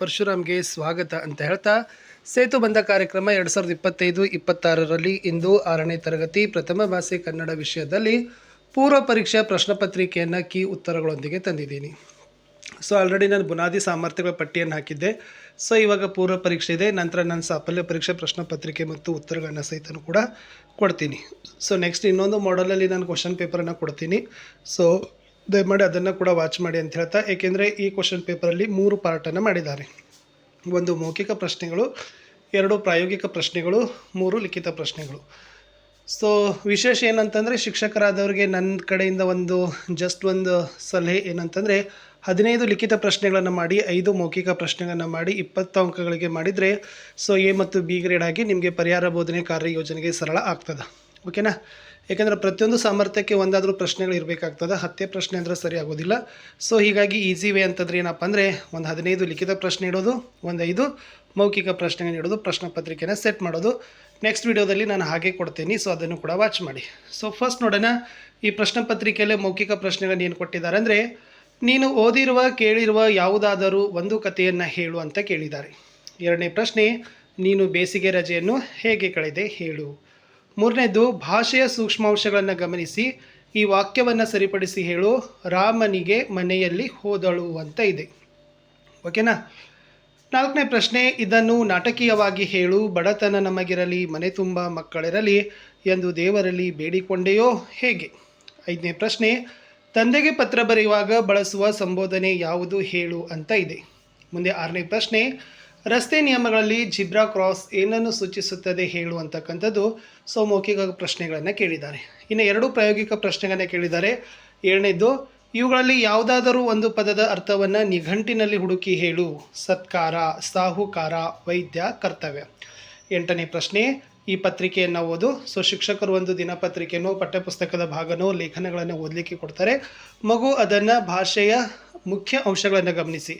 ಪರಶುರಾಮ್ಗೆ ಸ್ವಾಗತ ಅಂತ ಹೇಳ್ತಾ, ಸೇತು ಬಂದ ಕಾರ್ಯಕ್ರಮ ಎರಡು ಸಾವಿರದ ಇಪ್ಪತ್ತೈದು, ಇಪ್ಪತ್ತಾರರಲ್ಲಿ ಇಂದು ಆರನೇ ತರಗತಿ ಪ್ರಥಮ ಭಾಷೆ ಕನ್ನಡ ವಿಷಯದಲ್ಲಿ ಪೂರ್ವ ಪರೀಕ್ಷಾ ಪ್ರಶ್ನೆ ಪತ್ರಿಕೆಯನ್ನು ಕೀ ಉತ್ತರಗಳೊಂದಿಗೆ ತಂದಿದ್ದೀನಿ. ಸೊ ಆಲ್ರೆಡಿ ನಾನು ಬುನಾದಿ ಸಾಮರ್ಥ್ಯಗಳ ಪಟ್ಟಿಯನ್ನು ಹಾಕಿದ್ದೆ. ಸೊ ಇವಾಗ ಪೂರ್ವ ಪರೀಕ್ಷೆ ಇದೆ. ನಂತರ ನಾನು ಸಾಫಲ್ಯ ಪರೀಕ್ಷೆ ಪ್ರಶ್ನೆ ಪತ್ರಿಕೆ ಮತ್ತು ಉತ್ತರಗಳನ್ನು ಸಹಿತನೂ ಕೂಡ ಕೊಡ್ತೀನಿ. ಸೊ ನೆಕ್ಸ್ಟ್ ಇನ್ನೊಂದು ಮಾಡಲಲ್ಲಿ ನಾನು ಕ್ವಶನ್ ಪೇಪರನ್ನು ಕೊಡ್ತೀನಿ. ಸೊ ದಯಮಾಡಿ ಅದನ್ನು ಕೂಡ ವಾಚ್ ಮಾಡಿ ಅಂತ ಹೇಳ್ತಾ, ಏಕೆಂದರೆ ಈ ಕ್ವಶನ್ ಪೇಪರಲ್ಲಿ ಮೂರು ಪಾರ್ಟನ್ನು ಮಾಡಿದ್ದಾರೆ. ಒಂದು ಮೌಖಿಕ ಪ್ರಶ್ನೆಗಳು, ಎರಡು ಪ್ರಾಯೋಗಿಕ ಪ್ರಶ್ನೆಗಳು, ಮೂರು ಲಿಖಿತ ಪ್ರಶ್ನೆಗಳು. ಸೊ ವಿಶೇಷ ಏನಂತಂದರೆ ಶಿಕ್ಷಕರಾದವರಿಗೆ ನನ್ನ ಕಡೆಯಿಂದ ಒಂದು ಜಸ್ಟ್ ಒಂದು ಸಲಹೆ ಏನಂತಂದರೆ, ಹದಿನೈದು ಲಿಖಿತ ಪ್ರಶ್ನೆಗಳನ್ನು ಮಾಡಿ, ಐದು ಮೌಖಿಕ ಪ್ರಶ್ನೆಗಳನ್ನು ಮಾಡಿ, ಇಪ್ಪತ್ತು ಅಂಕಗಳಿಗೆ ಮಾಡಿದರೆ ಸೊ ಎ ಮತ್ತು ಬಿ ಗ್ರೇಡ್ ಆಗಿ ನಿಮಗೆ ಪರಿಹಾರ ಬೋಧನೆ ಕಾರ್ಯಯೋಜನೆಗೆ ಸರಳ ಆಗ್ತದೆ. ಓಕೆನಾ ಯಾಕೆಂದರೆ ಪ್ರತಿಯೊಂದು ಸಾಮರ್ಥ್ಯಕ್ಕೆ ಒಂದಾದರೂ ಪ್ರಶ್ನೆಗಳು ಇರಬೇಕಾಗ್ತದೆ. ಹತ್ತೆ ಪ್ರಶ್ನೆ ಅಂದರೆ ಸರಿ ಆಗೋದಿಲ್ಲ. ಸೊ ಹೀಗಾಗಿ ಈಸಿ ವೇ ಅಂತಂದ್ರೆ ಏನಪ್ಪ ಅಂದರೆ ಒಂದು ಹದಿನೈದು ಲಿಖಿತ ಪ್ರಶ್ನೆ ಇಡೋದು, ಒಂದು ಐದು ಮೌಖಿಕ ಪ್ರಶ್ನೆಗಳನ್ನ ಇಡೋದು, ಪ್ರಶ್ನೆ ಪತ್ರಿಕೆನ ಸೆಟ್ ಮಾಡೋದು. ನೆಕ್ಸ್ಟ್ ವಿಡಿಯೋದಲ್ಲಿ ನಾನು ಹಾಗೆ ಕೊಡ್ತೀನಿ. ಸೊ ಅದನ್ನು ಕೂಡ ವಾಚ್ ಮಾಡಿ. ಸೊ ಫಸ್ಟ್ ನೋಡೋಣ, ಈ ಪ್ರಶ್ನೆ ಪತ್ರಿಕೆಯಲ್ಲಿ ಮೌಖಿಕ ಪ್ರಶ್ನೆಗಳನ್ನ ಏನು ಕೊಟ್ಟಿದ್ದಾರೆ ಅಂದರೆ, ನೀನು ಓದಿರುವ, ಕೇಳಿರುವ ಯಾವುದಾದರೂ ಒಂದು ಕಥೆಯನ್ನು ಹೇಳು ಅಂತ ಕೇಳಿದ್ದಾರೆ. ಎರಡನೇ ಪ್ರಶ್ನೆ, ನೀನು ಬೇಸಿಗೆ ರಜೆಯನ್ನು ಹೇಗೆ ಕಳೆದೆ? ಹೇಳು. ಮೂರನೇದು, ಭಾಷೆಯ ಸೂಕ್ಷ್ಮಾಂಶಗಳನ್ನು ಗಮನಿಸಿ, ಈ ವಾಕ್ಯವನ್ನು ಸರಿಪಡಿಸಿ ಹೇಳು, ರಾಮನಿಗೆ ಮನೆಯಲ್ಲಿ ಹೋದಳು ಅಂತ ಇದೆ. ಓಕೆನಾ? ನಾಲ್ಕನೇ ಪ್ರಶ್ನೆ, ಇದನ್ನು ನಾಟಕೀಯವಾಗಿ ಹೇಳು, ಬಡತನ ನಮಗಿರಲಿ, ಮನೆ ತುಂಬ ಮಕ್ಕಳಿರಲಿ, ಎಂದು ದೇವರಲ್ಲಿ ಬೇಡಿಕೊಂಡೆಯೋ ಹೇಗೆ? ಐದನೇ ಪ್ರಶ್ನೆ, ತಂದೆಗೆ ಪತ್ರ ಬರೆಯುವಾಗ ಬಳಸುವ ಸಂಬೋಧನೆ ಯಾವುದು ಹೇಳು ಅಂತ ಇದೆ. ಮುಂದೆ ಆರನೇ ಪ್ರಶ್ನೆ ರಸ್ತೆ ನಿಯಮಗಳಲ್ಲಿ ಜಿಬ್ರಾ ಕ್ರಾಸ್ ಏನನ್ನು ಸೂಚಿಸುತ್ತದೆ ಹೇಳು ಅಂತಕ್ಕಂಥದ್ದು ಸೊ ಮೌಖಿಕ ಪ್ರಶ್ನೆಗಳನ್ನು ಕೇಳಿದ್ದಾರೆ. ಇನ್ನು ಎರಡು ಪ್ರಾಯೋಗಿಕ ಪ್ರಶ್ನೆಗಳನ್ನ ಕೇಳಿದ್ದಾರೆ. ಏಳನೇದು ಇವುಗಳಲ್ಲಿ ಯಾವುದಾದರೂ ಒಂದು ಪದದ ಅರ್ಥವನ್ನು ನಿಘಂಟಿನಲ್ಲಿ ಹುಡುಕಿ ಹೇಳು. ಸತ್ಕಾರ, ಸಾಹುಕಾರ, ವೈದ್ಯ, ಕರ್ತವ್ಯ. ಎಂಟನೇ ಪ್ರಶ್ನೆ, ಈ ಪತ್ರಿಕೆಯನ್ನು ಓದು. ಸೊ, ಶಿಕ್ಷಕರು ಒಂದು ದಿನಪತ್ರಿಕೆನೋ, ಪಠ್ಯಪುಸ್ತಕದ ಭಾಗನೋ, ಲೇಖನಗಳನ್ನು ಓದಲಿಕ್ಕೆ ಕೊಡ್ತಾರೆ. ಮಗು ಅದನ್ನು ಭಾಷೆಯ ಮುಖ್ಯ ಅಂಶಗಳನ್ನು ಗಮನಿಸಿ.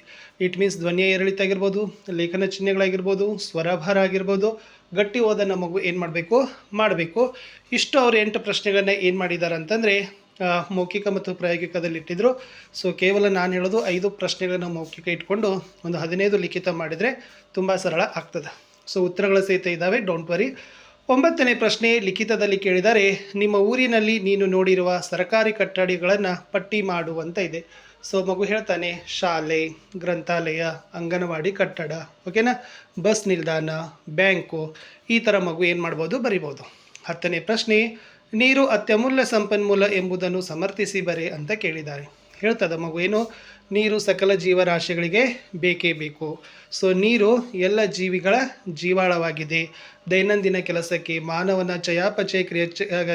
ಇಟ್ ಮೀನ್ಸ್ ಧ್ವನಿಯ ಏರಿಳಿತ ಆಗಿರ್ಬೋದು ಲೇಖನ ಚಿಹ್ನೆಗಳಾಗಿರ್ಬೋದು, ಸ್ವರಭಾರ ಆಗಿರ್ಬೋದು, ಗಟ್ಟಿ ಓದನ್ನು ಮಗು ಏನು ಮಾಡಬೇಕು ಮಾಡಬೇಕು. ಇಷ್ಟು ಅವರು ಎಂಟು ಪ್ರಶ್ನೆಗಳನ್ನ ಏನು ಮಾಡಿದ್ದಾರೆ ಅಂತಂದರೆ ಮೌಖಿಕ ಮತ್ತು ಪ್ರಾಯೋಗಿಕದಲ್ಲಿ ಇಟ್ಟಿದ್ರು. ಸೊ ಕೇವಲ ನಾನು ಹೇಳೋದು ಐದು ಪ್ರಶ್ನೆಗಳನ್ನು ಮೌಖಿಕ ಇಟ್ಕೊಂಡು ಒಂದು ಹದಿನೈದು ಲಿಖಿತ ಮಾಡಿದರೆ ತುಂಬ ಸರಳ ಆಗ್ತದೆ. ಸೊ ಉತ್ತರಗಳ ಸಹಿತ ಇದ್ದಾವೆ ಡೋಂಟ್ ವರಿ ಒಂಬತ್ತನೇ ಪ್ರಶ್ನೆ ಲಿಖಿತದಲ್ಲಿ ಕೇಳಿದರೆ, ನಿಮ್ಮ ಊರಿನಲ್ಲಿ ನೀನು ನೋಡಿರುವ ಸರ್ಕಾರಿ ಕಟ್ಟಡಗಳನ್ನು ಪಟ್ಟಿ ಮಾಡುವಂತ ಇದೆ. ಸೊ ಮಗು ಹೇಳ್ತಾನೆ, ಶಾಲೆ, ಗ್ರಂಥಾಲಯ, ಅಂಗನವಾಡಿ ಕಟ್ಟಡ, ಓಕೆನಾ? ಬಸ್ ನಿಲ್ದಾಣ, ಬ್ಯಾಂಕು, ಈ ಥರ ಮಗು ಏನು ಮಾಡ್ಬೋದು ಬರಿಬೋದು. ಹತ್ತನೇ ಪ್ರಶ್ನೆ, ನೀರು ಅತ್ಯಮೂಲ್ಯ ಸಂಪನ್ಮೂಲ ಎಂಬುದನ್ನು ಸಮರ್ಥಿಸಿ ಬರೆ ಅಂತ ಕೇಳಿದ್ದಾರೆ. ಹೇಳ್ತದ ಮಗು ಏನು? ನೀರು ಸಕಲ ಜೀವರಾಶಿಗಳಿಗೆ ಬೇಕೇ ಬೇಕು. ಸೊ, ನೀರು ಎಲ್ಲ ಜೀವಿಗಳ ಜೀವಾಳವಾಗಿದೆ. ದೈನಂದಿನ ಕೆಲಸಕ್ಕೆ, ಮಾನವನ ಚಯಾಪಚಯ ಕ್ರಿಯೆ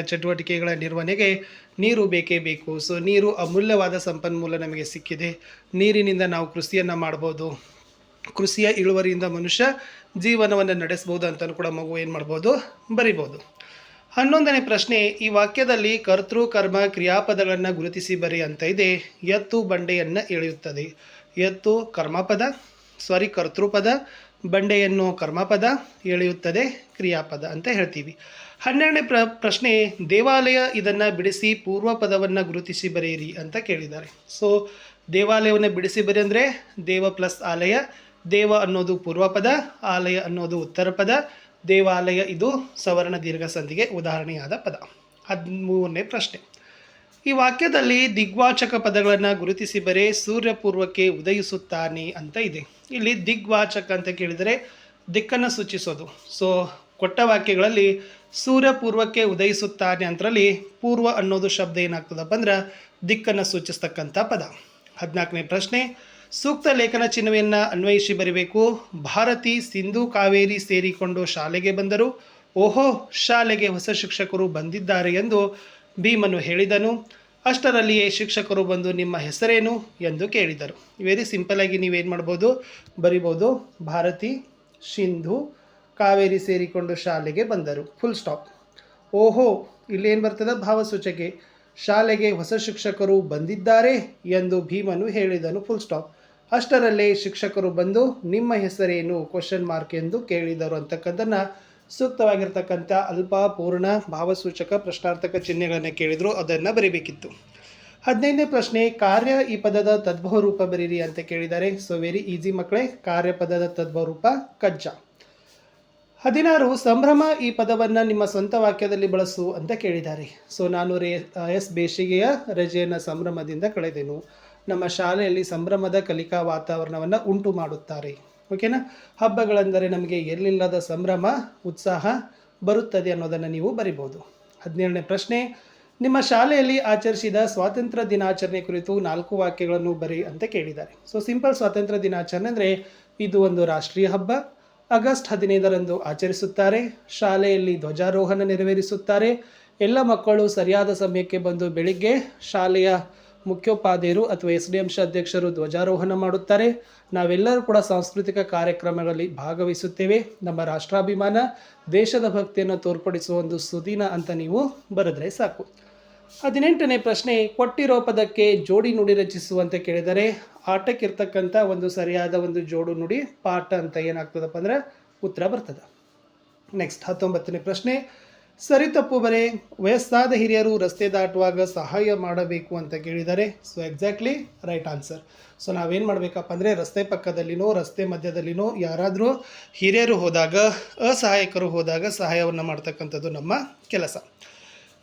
ಚಟುವಟಿಕೆಗಳ ನಿರ್ವಹಣೆಗೆ ನೀರು ಬೇಕೇ ಬೇಕು. ಸೊ ನೀರು ಅಮೂಲ್ಯವಾದ ಸಂಪನ್ಮೂಲ ನಮಗೆ ಸಿಕ್ಕಿದೆ. ನೀರಿನಿಂದ ನಾವು ಕೃಷಿಯನ್ನು ಮಾಡ್ಬೋದು. ಕೃಷಿಯ ಇಳುವರಿಯಿಂದ ಮನುಷ್ಯ ಜೀವನವನ್ನು ನಡೆಸ್ಬೋದು ಅಂತಲೂ ಕೂಡ ಮಗು ಏನು ಮಾಡ್ಬೋದು? ಬರಿಬೋದು. ಹನ್ನೊಂದನೇ ಪ್ರಶ್ನೆ, ಈ ವಾಕ್ಯದಲ್ಲಿ ಕರ್ತೃ, ಕರ್ಮ, ಕ್ರಿಯಾಪದಗಳನ್ನು ಗುರುತಿಸಿ ಬರಿ ಅಂತ ಇದೆ. ಎತ್ತು ಬಂಡೆಯನ್ನು ಎಳೆಯುತ್ತದೆ. ಎತ್ತು ಕರ್ಮಪದ ಸಾರಿ ಕರ್ತೃಪದ ಬಂಡೆಯನ್ನು ಕರ್ಮಪದ ಎಳೆಯುತ್ತದೆ, ಕ್ರಿಯಾಪದ ಅಂತ ಹೇಳ್ತೀವಿ. ಹನ್ನೆರಡನೇ ಪ್ರ, ಪ್ರಶ್ನೆ, ದೇವಾಲಯ ಇದನ್ನು ಬಿಡಿಸಿ ಪೂರ್ವ ಪದವನ್ನು ಗುರುತಿಸಿ ಬರೆಯಿರಿ ಅಂತ ಕೇಳಿದ್ದಾರೆ. ಸೊ ದೇವಾಲಯವನ್ನು ಬಿಡಿಸಿ ಬರೆ ಅಂದರೆ ದೇವ ಪ್ಲಸ್ ಆಲಯ, ದೇವ ಅನ್ನೋದು ಪೂರ್ವ ಪದ ಆಲಯ ಅನ್ನೋದು ಉತ್ತರ ಪದ, ದೇವಾಲಯ ಇದು ಸವರ್ಣ ದೀರ್ಘ ಸಂಧಿಗೆ ಉದಾಹರಣೆಯಾದ ಪದ. ಹದಿಮೂರನೇ ಪ್ರಶ್ನೆ. ಈ ವಾಕ್ಯದಲ್ಲಿ ದಿಗ್ವಾಚಕ ಪದಗಳನ್ನು ಗುರುತಿಸಿ ಬರೆ ಸೂರ್ಯ ಪೂರ್ವಕ್ಕೆ ಉದಯಿಸುತ್ತಾನೆ ಅಂತ ಇದೆ. ಇಲ್ಲಿ ದಿಗ್ವಾಚಕ ಅಂತ ಕೇಳಿದರೆ ದಿಕ್ಕನ್ನು ಸೂಚಿಸೋದು. ಸೊ ಕೊಟ್ಟ ವಾಕ್ಯಗಳಲ್ಲಿ ಸೂರ್ಯ ಪೂರ್ವಕ್ಕೆ ಉದಯಿಸುತ್ತಾನೆ ಅಂತರಲ್ಲಿ ಪೂರ್ವ ಅನ್ನೋದು ಶಬ್ದ ಏನಾಗ್ತದಪ್ಪ ಅಂದ್ರೆ ದಿಕ್ಕನ್ನು ಸೂಚಿಸ್ತಕ್ಕಂಥ ಪದ. ಹದಿನಾಲ್ಕನೇ ಪ್ರಶ್ನೆ, ಸೂಕ್ತ ಲೇಖನ ಚಿಹ್ನೆಯನ್ನು ಅನ್ವಯಿಸಿ ಬರಬೇಕು. ಭಾರತಿ ಸಿಂಧು ಕಾವೇರಿ ಸೇರಿಕೊಂಡು ಶಾಲೆಗೆ ಬಂದರು. ಓಹೋ, ಶಾಲೆಗೆ ಹೊಸ ಶಿಕ್ಷಕರು ಬಂದಿದ್ದಾರೆ ಎಂದು ಭೀಮನು ಹೇಳಿದನು, ಅಷ್ಟರಲ್ಲಿಯೇ ಶಿಕ್ಷಕರು ಬಂದು ನಿಮ್ಮ ಹೆಸರೇನು ಎಂದು ಕೇಳಿದರು. ವೆರಿ ಸಿಂಪಲ್ ಆಗಿ ನೀವೇನು ಮಾಡ್ಬೋದು? ಬರಿಬೋದು, ಭಾರತಿ, ಸಿಂಧು, ಕಾವೇರಿ ಸೇರಿಕೊಂಡು ಶಾಲೆಗೆ ಬಂದರು. Full stop. ಓಹೋ, ಇಲ್ಲೇನು ಬರ್ತದೆ ಭಾವಸೂಚಕೆ? ಶಾಲೆಗೆ ಹೊಸ ಶಿಕ್ಷಕರು ಬಂದಿದ್ದಾರೆ ಎಂದು ಭೀಮನು ಹೇಳಿದನು. Full stop. ಅಷ್ಟರಲ್ಲೇ ಶಿಕ್ಷಕರು ಬಂದು, ನಿಮ್ಮ ಹೆಸರೇನು? ಕ್ವಶನ್ ಮಾರ್ಕ್ ಎಂದು ಕೇಳಿದರು ಅಂತಕ್ಕಂಥದ್ದನ್ನು ಸೂಕ್ತವಾಗಿರ್ತಕ್ಕಂಥ ಅಲ್ಪ ಪೂರ್ಣ ಭಾವಸೂಚಕ ಪ್ರಶ್ನಾರ್ಥಕ ಚಿಹ್ನೆಗಳನ್ನು ಕೇಳಿದ್ರು, ಅದನ್ನು ಬರೀಬೇಕಿತ್ತು. ಹದಿನೈದನೇ ಪ್ರಶ್ನೆ, ಕಾರ್ಯ ಈ ಪದದ ತದ್ಭವ ರೂಪ ಬರೀರಿ ಅಂತ ಕೇಳಿದ್ದಾರೆ. ಸೊ ವೆರಿ ಈಸಿ ಮಕ್ಕಳೇ, ಕಾರ್ಯ ಪದದ ತದ್ಭವ ರೂಪ ಕಜ್ಜ. ಹದಿನಾರು, ಸಂಭ್ರಮ ಈ ಪದವನ್ನು ನಿಮ್ಮ ಸ್ವಂತ ವಾಕ್ಯದಲ್ಲಿ ಬಳಸು ಅಂತ ಕೇಳಿದ್ದಾರೆ. ಸೊ ನಾನು ರೇ, ಎಸ್ ಬೇಸಿಗೆಯ ರಜೆಯನ್ನು ಸಂಭ್ರಮದಿಂದ ಕಳೆದೆನು. ನಮ್ಮ ಶಾಲೆಯಲ್ಲಿ ಸಂಭ್ರಮದ ಕಲಿಕಾ ವಾತಾವರಣವನ್ನು ಉಂಟು ಮಾಡುತ್ತಾರೆ. ಓಕೆನಾ? ಹಬ್ಬಗಳೆಂದರೆ ನಮಗೆ ಎಲ್ಲಿಲ್ಲದ ಸಂಭ್ರಮ, ಉತ್ಸಾಹ ಬರುತ್ತದೆ ಅನ್ನೋದನ್ನು ನೀವು ಬರಿಬೋದು. ಹದಿನೇಳನೇ ಪ್ರಶ್ನೆ, ನಿಮ್ಮ ಶಾಲೆಯಲ್ಲಿ ಆಚರಿಸಿದ ಸ್ವಾತಂತ್ರ್ಯ ದಿನಾಚರಣೆ ಕುರಿತು ನಾಲ್ಕು ವಾಕ್ಯಗಳನ್ನು ಬರಿ ಅಂತ ಕೇಳಿದ್ದಾರೆ. ಸೊ ಸಿಂಪಲ್ ಸ್ವಾತಂತ್ರ್ಯ ದಿನಾಚರಣೆ ಅಂದರೆ ಇದು ಒಂದು ರಾಷ್ಟ್ರೀಯ ಹಬ್ಬ. ಆಗಸ್ಟ್ ಹದಿನೈದರಂದು ಆಚರಿಸುತ್ತಾರೆ. ಶಾಲೆಯಲ್ಲಿ ಧ್ವಜಾರೋಹಣ ನೆರವೇರಿಸುತ್ತಾರೆ. ಎಲ್ಲ ಮಕ್ಕಳು ಸರಿಯಾದ ಸಮಯಕ್ಕೆ ಬಂದು ಬೆಳಿಗ್ಗೆ ಶಾಲೆಯ ಮುಖ್ಯೋಪಾಧ್ಯಾಯರು ಅಥವಾ ಎಸ್ ಡಿ ಎಂಶ ಅಧ್ಯಕ್ಷರು ಧ್ವಜಾರೋಹಣ ಮಾಡುತ್ತಾರೆ. ನಾವೆಲ್ಲರೂ ಕೂಡ ಸಾಂಸ್ಕೃತಿಕ ಕಾರ್ಯಕ್ರಮಗಳಲ್ಲಿ ಭಾಗವಹಿಸುತ್ತೇವೆ. ನಮ್ಮ ರಾಷ್ಟ್ರಾಭಿಮಾನ, ದೇಶದ ಭಕ್ತಿಯನ್ನು ತೋರ್ಪಡಿಸುವ ಒಂದು ಸುದಿನ ಅಂತ ನೀವು ಬರೆದ್ರೆ ಸಾಕು. ಹದಿನೆಂಟನೇ ಪ್ರಶ್ನೆ, ಕೊಟ್ಟಿರೋ ಪದಕ್ಕೆ ಜೋಡಿ ನುಡಿ ರಚಿಸುವಂತೆ ಕೇಳಿದರೆ ಆಟಕ್ಕಿರ್ತಕ್ಕಂಥ ಒಂದು ಸರಿಯಾದ ಒಂದು ಜೋಡು ನುಡಿ, ಪಾಠ ಅಂತ ಏನಾಗ್ತದಪ್ಪ ಅಂದ್ರೆ ಉತ್ತರ ಬರ್ತದೆ. ನೆಕ್ಸ್ಟ್ ಹತ್ತೊಂಬತ್ತನೇ ಪ್ರಶ್ನೆ ಸರಿ ತಪ್ಪು ಬರೆ. ವಯಸ್ಸಾದ ಹಿರಿಯರು ರಸ್ತೆ ದಾಟುವಾಗ ಸಹಾಯ ಮಾಡಬೇಕು ಅಂತ ಕೇಳಿದರೆ so exactly right answer so ನಾವೇನು ಮಾಡಬೇಕಪ್ಪ ಅಂದರೆ ರಸ್ತೆ ಪಕ್ಕದಲ್ಲಿನೋ, ರಸ್ತೆ ಮಧ್ಯದಲ್ಲಿನೋ ಯಾರಾದರೂ ಹಿರಿಯರು ಹೋದಾಗ, ಅಸಹಾಯಕರು ಹೋದಾಗ ಸಹಾಯವನ್ನು ಮಾಡ್ತಕ್ಕಂಥದ್ದು ನಮ್ಮ ಕೆಲಸ.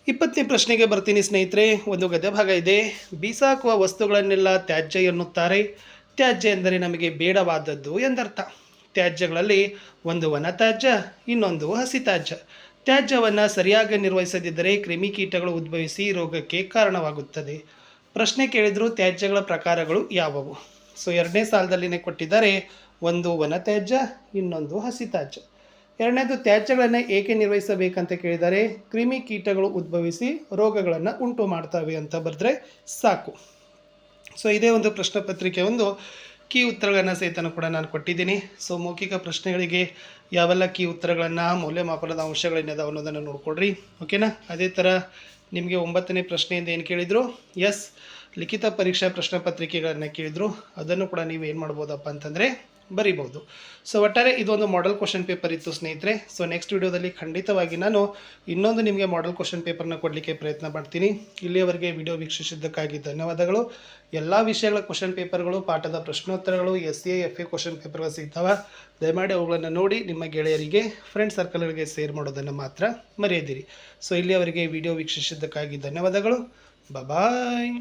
ಇಪ್ಪತ್ತನೇ ಪ್ರಶ್ನೆಗೆ ಬರ್ತೀನಿ ಸ್ನೇಹಿತರೆ. ಒಂದು ಗದ್ಯ ಭಾಗ ಇದೆ. ಬೀಸಾಕುವ ವಸ್ತುಗಳನ್ನೆಲ್ಲ ತ್ಯಾಜ್ಯ ಎನ್ನುತ್ತಾರೆ. ತ್ಯಾಜ್ಯ ಎಂದರೆ ನಮಗೆ ಬೇಡವಾದದ್ದು ಎಂದರ್ಥ. ತ್ಯಾಜ್ಯಗಳಲ್ಲಿ ಒಂದು ವನ ತ್ಯಾಜ್ಯ ಇನ್ನೊಂದು ಹಸಿ ತ್ಯಾಜ್ಯ ತ್ಯಾಜ್ಯವನ್ನು ಸರಿಯಾಗಿ ನಿರ್ವಹಿಸದಿದ್ದರೆ ಕ್ರಿಮಿಕೀಟಗಳು ಉದ್ಭವಿಸಿ ರೋಗಕ್ಕೆ ಕಾರಣವಾಗುತ್ತದೆ. ಪ್ರಶ್ನೆ ಕೇಳಿದ್ರು ತ್ಯಾಜ್ಯಗಳ ಪ್ರಕಾರಗಳು ಯಾವುವು? ಸೊ, ಎರಡನೇ ಸಾಲದಲ್ಲಿನೇ ಕೊಟ್ಟಿದ್ದಾರೆ, ಒಂದು ವನ ತ್ಯಾಜ್ಯ, ಇನ್ನೊಂದು ಹಸಿ ತ್ಯಾಜ್ಯ. ಎರಡನೇದು, ತ್ಯಾಜ್ಯಗಳನ್ನು ಏಕೆ ನಿರ್ವಹಿಸಬೇಕಂತ ಕೇಳಿದರೆ, ಕ್ರಿಮಿ ಕೀಟಗಳು ಉದ್ಭವಿಸಿ ರೋಗಗಳನ್ನು ಉಂಟು ಮಾಡ್ತವೆ ಅಂತ ಬರೆದ್ರೆ ಸಾಕು. ಸೊ, ಇದೇ ಒಂದು ಪ್ರಶ್ನೆ ಪತ್ರಿಕೆ ಒಂದು. ಕೀ ಉತ್ತರಗಳನ್ನು ಸಹಿತನೂ ಕೂಡ ನಾನು ಕೊಟ್ಟಿದ್ದೀನಿ. ಸೊ, ಮೌಖಿಕ ಪ್ರಶ್ನೆಗಳಿಗೆ ಯಾವೆಲ್ಲ ಕೀ ಉತ್ತರಗಳನ್ನು ಮೌಲ್ಯಮಾಪನದ ಅಂಶಗಳೇನಿದಾವೆ ಅನ್ನೋದನ್ನು ನೋಡ್ಕೊಳ್ರಿ ಓಕೆನಾ ಅದೇ ಥರ ನಿಮಗೆ ಒಂಬತ್ತನೇ ಪ್ರಶ್ನೆಯಿಂದ ಏನು ಕೇಳಿದರು? ಎಸ್ ಲಿಖಿತ ಪರೀಕ್ಷಾ ಪ್ರಶ್ನೆ ಪತ್ರಿಕೆಗಳನ್ನು ಕೇಳಿದರು. ಅದನ್ನು ಕೂಡ ನೀವು ಏನು ಮಾಡ್ಬೋದಪ್ಪ ಅಂತಂದರೆ ಬರಿಬೋದು ಸೊ ಒಟ್ಟಾರೆ ಇದೊಂದು ಮಾಡೆಲ್ ಕ್ವಶನ್ ಪೇಪರ್ ಇತ್ತು ಸ್ನೇಹಿತರೆ. ಸೊ ನೆಕ್ಸ್ಟ್ ವಿಡಿಯೋದಲ್ಲಿ ಖಂಡಿತವಾಗಿ ನಾನು ಇನ್ನೊಂದು ನಿಮಗೆ ಮಾಡೆಲ್ ಕ್ವಶನ್ ಪೇಪರ್ನ ಕೊಡಲಿಕ್ಕೆ ಪ್ರಯತ್ನ ಮಾಡ್ತೀನಿ. ಇಲ್ಲಿಯವರೆಗೆ ವಿಡಿಯೋ ವೀಕ್ಷಿಸಿದ್ದಕ್ಕಾಗಿ ಧನ್ಯವಾದಗಳು. ಎಲ್ಲ ವಿಷಯಗಳ ಕ್ವಶನ್ ಪೇಪರ್ಗಳು ಪಾಠದ ಪ್ರಶ್ನೋತ್ತರಗಳು S A F A question ಪೇಪರ್ಗಳು ಸಿಗ್ತಾವೆ. ದಯಮಾಡಿ ಅವುಗಳನ್ನು ನೋಡಿ ನಿಮ್ಮ ಗೆಳೆಯರಿಗೆ ಫ್ರೆಂಡ್ ಸರ್ಕಲ್ಗಳಿಗೆ ಸೇರ್ ಮಾಡೋದನ್ನು ಮಾತ್ರ ಮರೆಯದಿರಿ. ಸೊ ಇಲ್ಲಿಯವರೆಗೆ ವಿಡಿಯೋ ವೀಕ್ಷಿಸಿದ್ದಕ್ಕಾಗಿ ಧನ್ಯವಾದಗಳು. ಬಾಯ್